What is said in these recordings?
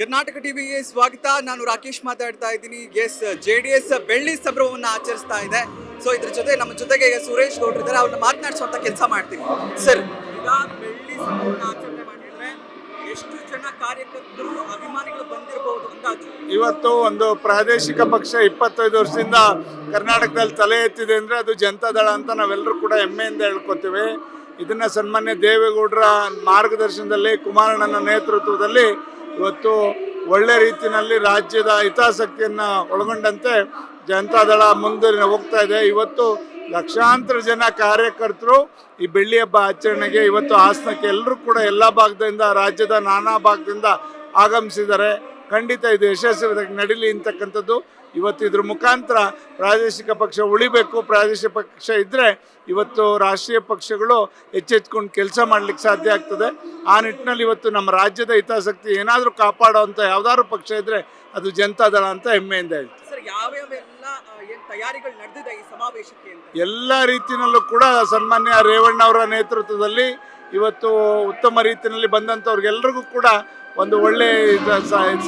ಕರ್ನಾಟಕ ಟಿವಿಗೆ ಸ್ವಾಗತ. ನಾನು ರಾಕೇಶ್ ಮಾತಾಡ್ತಾ ಇದ್ದೀನಿ. ಎಸ್ ಜೆ ಡಿ ಎಸ್ ಬೆಳ್ಳಿ ಸಬ್ರವನ್ನ ಆಚರಿಸ್ತಾ ಇದೆ. ಸೊ ಇದ್ರ ಜೊತೆ ನಮ್ಮ ಜೊತೆಗೆ ಸುರೇಶ್ ಗೌಡ್ರು ಇದ್ದಾರೆ. ಅವ್ರನ್ನ ಮಾತನಾಡಿಸುವಂತ ಕೆಲಸ ಮಾಡ್ತೀನಿ. ಸರ್ ಈಗ ಬೆಳ್ಳಿ ಸಬ್ರವನ್ನ ಆಚರಣೆ ಮಾಡಿದ್ರೆ ಎಷ್ಟು ಜನ ಕಾರ್ಯಕರ್ತರು, ಅಭಿಮಾನಿಗಳು ಬಂದಿರಬಹುದು ಅಂತ ಇವತ್ತು ಒಂದು ಪ್ರಾದೇಶಿಕ ಪಕ್ಷ ಇಪ್ಪತ್ತೈದು ವರ್ಷದಿಂದ ಕರ್ನಾಟಕದಲ್ಲಿ ತಲೆ ಎತ್ತಿದೆ ಅಂದ್ರೆ ಅದು ಜನತಾದಳ ಅಂತ ನಾವೆಲ್ಲರೂ ಕೂಡ ಹೆಮ್ಮೆಯಿಂದ ಹೇಳ್ಕೊತೀವಿ. ಇದನ್ನ ಸನ್ಮಾನ್ಯ ದೇವೇಗೌಡರ ಮಾರ್ಗದರ್ಶನದಲ್ಲಿ, ಕುಮಾರಣ್ಣನ ನೇತೃತ್ವದಲ್ಲಿ ಇವತ್ತು ಒಳ್ಳೆ ರೀತಿಯಲ್ಲಿ ರಾಜ್ಯದ ಹಿತಾಸಕ್ತಿಯನ್ನು ಒಳಗೊಂಡಂತೆ ಜನತಾದಳ ಮುಂದೆ ಹೋಗ್ತಾ ಇದೆ. ಇವತ್ತು ಲಕ್ಷಾಂತರ ಜನ ಕಾರ್ಯಕರ್ತರು ಈ ಬೆಳ್ಳಿ ಹಬ್ಬ ಆಚರಣೆಗೆ ಇವತ್ತು ಹಾಸನಕ್ಕೆ ಎಲ್ಲರೂ ಕೂಡ ಎಲ್ಲ ಭಾಗದಿಂದ, ರಾಜ್ಯದ ನಾನಾ ಭಾಗದಿಂದ ಆಗಮಿಸಿದ್ದಾರೆ. ಖಂಡಿತ ಇದು ಯಶಸ್ವಿ ನಡೀಲಿ ಅಂತಕ್ಕಂಥದ್ದು. ಇವತ್ತು ಇದ್ರ ಮುಖಾಂತರ ಪ್ರಾದೇಶಿಕ ಪಕ್ಷ ಉಳಿಬೇಕು. ಪ್ರಾದೇಶಿಕ ಪಕ್ಷ ಇದ್ದರೆ ಇವತ್ತು ರಾಷ್ಟ್ರೀಯ ಪಕ್ಷಗಳು ಎಚ್ಚೆತ್ಕೊಂಡು ಕೆಲಸ ಮಾಡ್ಲಿಕ್ಕೆ ಸಾಧ್ಯ ಆಗ್ತದೆ. ಆ ನಿಟ್ಟಿನಲ್ಲಿ ಇವತ್ತು ನಮ್ಮ ರಾಜ್ಯದ ಹಿತಾಸಕ್ತಿ ಏನಾದರೂ ಕಾಪಾಡುವಂಥ ಯಾವ್ದಾದ್ರು ಪಕ್ಷ ಇದ್ದರೆ ಅದು ಜನತಾದಳ ಅಂತ ಹೆಮ್ಮೆಯಿಂದ ಹೇಳ್ತೀವಿ ಎಲ್ಲ ರೀತಿಯಲ್ಲೂ ಕೂಡ ಸನ್ಮಾನ್ಯ ರೇವಣ್ಣ ಅವರ ನೇತೃತ್ವದಲ್ಲಿ ಇವತ್ತು ಉತ್ತಮ ರೀತಿಯಲ್ಲಿ ಬಂದಂಥವ್ರಿಗೆಲ್ಲರಿಗೂ ಕೂಡ ಒಂದು ಒಳ್ಳೆ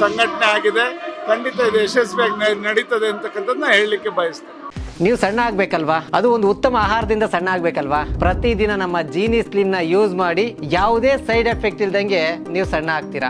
ಸಂಘಟನೆ ಆಗಿದೆ. ಖಂಡಿತ ಇದು ಯಶಸ್ವಿಯಾಗಿ ನಡೀತದೆ ಅಂತಕ್ಕಂಥದ್ದನ್ನ ಹೇಳಲಿಕ್ಕೆ ಬಯಸ್ತೇನೆ. ನೀವು ಸಣ್ಣ ಆಗ್ಬೇಕಲ್ವಾ? ಅದು ಒಂದು ಉತ್ತಮ ಆಹಾರದಿಂದ ಸಣ್ಣ ಆಗ್ಬೇಕಲ್ವಾ? ಪ್ರತಿದಿನ ನಮ್ಮ ಜೀನಿ ಸ್ಲಿಮ್ನ ಯೂಸ್ ಮಾಡಿ ಯಾವುದೇ ಸೈಡ್ ಎಫೆಕ್ಟ್ ಇಲ್ದಂಗೆ ನೀವು ಸಣ್ಣ ಆಗ್ತೀರಾ?